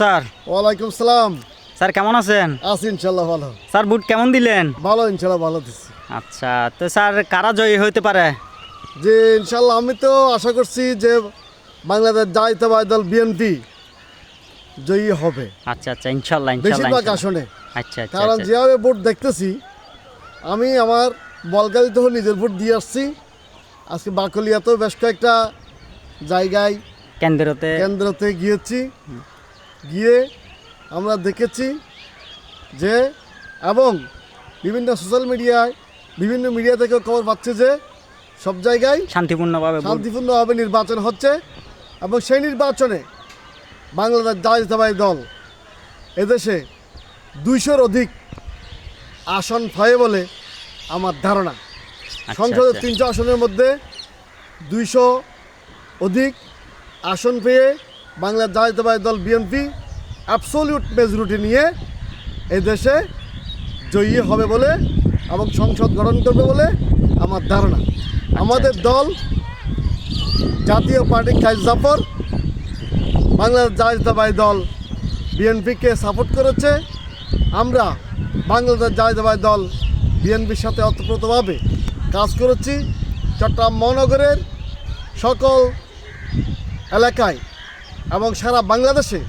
Sir. ওয়ালাইকুম সালাম। Sir কেমন আছেন? আছি ইনশাল্লাহ ভালো। স্যার বুট কেমন দিলেন? ভালো ইনশাল্লাহ ভালো দিচ্ছি আচ্ছা তো স্যার কারা জয়ী হইতে পারে? যে ইনশাল্লাহ আমি তো আশা করছি যে বাংলাদেশ জাতীয়তাবাদী দল বিএনপি জয়ী হবে। আচ্ছা আচ্ছা ইনশাল্লাহ বেশিরভাগ। আসনে। আচ্ছা আচ্ছা কারণ আচ্ছা। যেভাবে ভোট দেখতেছি আমি আমার বলগালিতে নিজের ভোট দিয়ে আসছি। আজকে বাকলিয়াতেও বেশ কয়েকটা জায়গায় কেন্দ্রতে কেন্দ্রতে গিয়েছি। গিয়ে আমরা দেখেছি যে এবং বিভিন্ন সোশ্যাল মিডিয়ায় বিভিন্ন মিডিয়া থেকেও খবর পাচ্ছে যে সব জায়গায় শান্তিপূর্ণভাবে শান্তিপূর্ণভাবে নির্বাচন হচ্ছে এবং সেই নির্বাচনে বাংলাদেশ জাতীয়তাবাদী দল এদেশে দুইশোর অধিক আসন পায় বলে আমার ধারণা আচ্ছা, সংসদের আচ্ছা। তিনশো আসনের মধ্যে দুইশো অধিক আসন পেয়ে বাংলার জাতীয়তাবাদী দল বিএনপি অ্যাবসোলিউট মেজরিটি নিয়ে এই দেশে জয়ী হবে বলে এবং সংসদ গঠন করবে বলে আমার ধারণা। আমাদের দল জাতীয় পার্টি কাজ জাফর বাংলাদেশ জাতীয়তাবাদী দল বিএনপিকে সাপোর্ট করেছে। আমরা বাংলাদেশ জাতীয়তাবাদী দল বিএনপির সাথে অতপ্রতভাবে কাজ করেছি। চট্টগ্রাম মহানগরের সকল এলাকায় এবং সারা বাংলাদেশে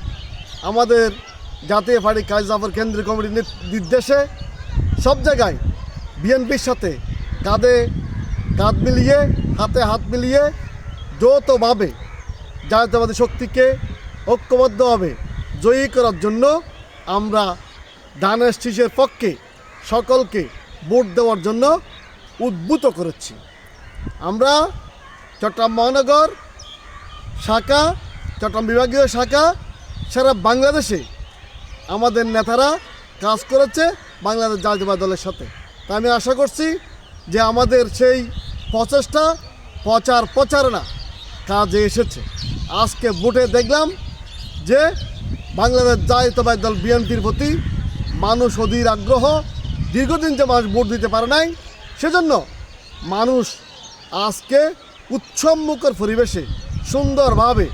আমাদের জাতীয় পার্টি কাজ জাফর কেন্দ্রীয় কমিটির নির্দেশে সব জায়গায় বিএনপির সাথে কাঁধে কাঁধ মিলিয়ে, হাতে হাত মিলিয়ে যৌথভাবে জাতীয়তাবাদী শক্তিকে ঐক্যবদ্ধভাবে জয়ী করার জন্য আমরা দানের শীষের পক্ষে সকলকে ভোট দেওয়ার জন্য উদ্বুত করেছি। আমরা চট্টগ্রাম মহানগর, শাখা চট্টগ্রাম বিভাগীয় শাখা সারা বাংলাদেশে আমাদের নেতারা কাজ করেছে বাংলাদেশ জাতীয়বাদী দলের সাথে। তা আমি আশা করছি যে আমাদের সেই প্রচেষ্টা প্রচার প্রচারণা কাজে এসেছে। আজকে ভোটে দেখলাম যে বাংলাদেশ জাতীয়তাবাদী দল বিএনপির প্রতি মানুষ অধীর আগ্রহ, দীর্ঘদিন যে মানুষ ভোট দিতে পারে নাই, সেজন্য মানুষ আজকে উৎসবমুখর পরিবেশে সুন্দরভাবে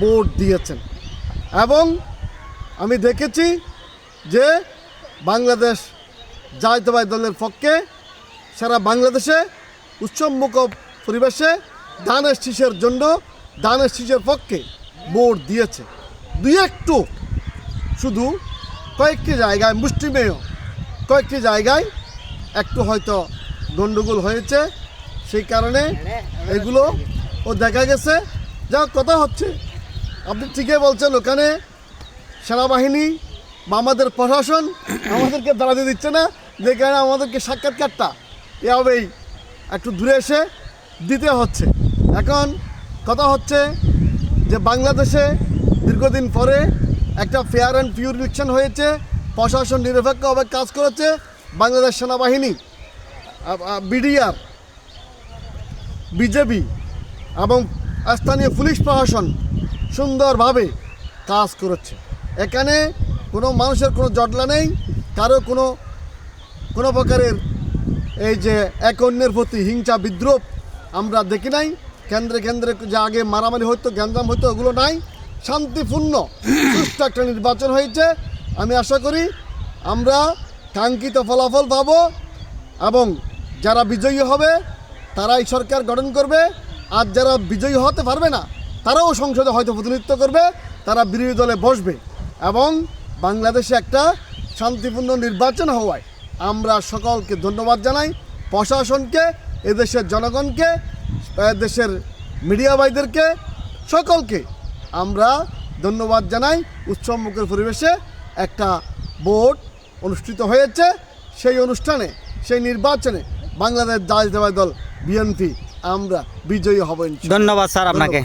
ভোট দিয়েছেন। এবং আমি দেখেছি যে বাংলাদেশ জাতীয়তাবাদী দলের পক্ষে সারা বাংলাদেশে উৎসবমুখ পরিবেশে ধানের শীষের জন্য ধানের শীষের পক্ষে ভোট দিয়েছে। দুই একটু, শুধু কয়েকটি জায়গায়, মুষ্টিমেয় কয়েকটি জায়গায় একটু হয়তো গণ্ডগোল হয়েছে, সেই কারণে এগুলো ও দেখা গেছে। যা কথা হচ্ছে আপনি ঠিকই বলছেন, ওখানে সেনাবাহিনী বা আমাদের প্রশাসন আমাদেরকে দাঁড়াতে দিচ্ছে না, যে কারণে আমাদেরকে সাক্ষাৎকারটা এভাবেই একটু দূরে এসে দিতে হচ্ছে। এখন কথা হচ্ছে যে বাংলাদেশে দীর্ঘদিন পরে একটা ফেয়ার অ্যান্ড পিওর ইলেকশন হয়েছে, প্রশাসন নিরপেক্ষভাবে কাজ করেছে, বাংলাদেশ সেনাবাহিনী বিডিআর, বিজেপি এবং স্থানীয় পুলিশ প্রশাসন সুন্দরভাবে কাজ করেছে। এখানে কোনো মানুষের কোনো জটলা নেই, কারও কোনো কোনো প্রকারের এই যে এক অন্যের প্রতি হিংসা বিদ্রোপ আমরা দেখি নাই। কেন্দ্রে কেন্দ্রে যে আগে মারামারি হতো গ্যাঞ্জাম হতো ওগুলো নাই। শান্তিপূর্ণ, সুষ্ঠু একটা নির্বাচন হয়েছে। আমি আশা করি আমরা কাঙ্ক্ষিত ফলাফল পাবো এবং যারা বিজয়ী হবে, তারাই সরকার গঠন করবে। আর যারা বিজয়ী হতে পারবে না তারাও সংসদে হয়তো প্রতিনিধিত্ব করবে তারা বিরোধী দলে বসবে এবং বাংলাদেশে একটা শান্তিপূর্ণ নির্বাচন হওয়ায় আমরা সকলকে ধন্যবাদ জানাই প্রশাসনকে এদেশের জনগণকে দেশের মিডিয়া ভাইদেরকে সকলকে আমরা ধন্যবাদ জানাই। উৎসবমুখের পরিবেশে একটা ভোট অনুষ্ঠিত হয়েছে সেই অনুষ্ঠানে সেই নির্বাচনে বাংলাদেশ জাতীয়তাবাদী দল বিএনপি আমরা বিজয়ী হব ধন্যবাদ স্যার আপনাকে।